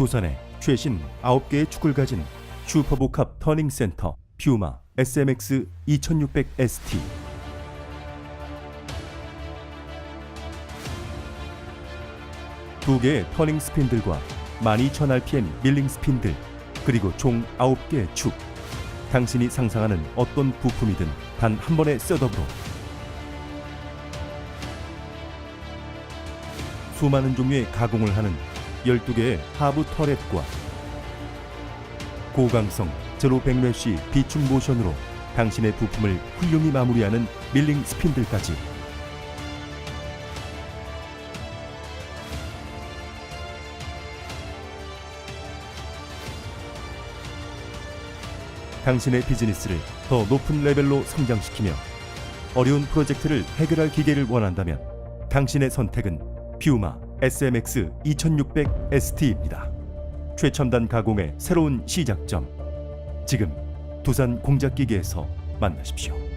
도산에 최신 9개의 축을 가진 슈퍼복합 터닝 센터 퓨마 SMX 2600 ST 두 개의 터닝 스핀들과 12,000rpm 밀링 스핀들 그리고 총 9개의 축. 당신이 상상하는 어떤 부품이든 단 한 번의 셋업으로. 수많은 종류의 가공을 하는 12개의 하부 터렛과 고강성 제로 백래시 비축 모션으로 당신의 부품을 훌륭히 마무리하는 밀링 스핀들까지. 당신의 비즈니스를 더 높은 레벨로 성장시키며 어려운 프로젝트를 해결할 기계를 원한다면 당신의 선택은 퓨마 SMX 2600 ST입니다. 최첨단 가공의 새로운 시작점. 지금 두산 공작기계에서 만나십시오.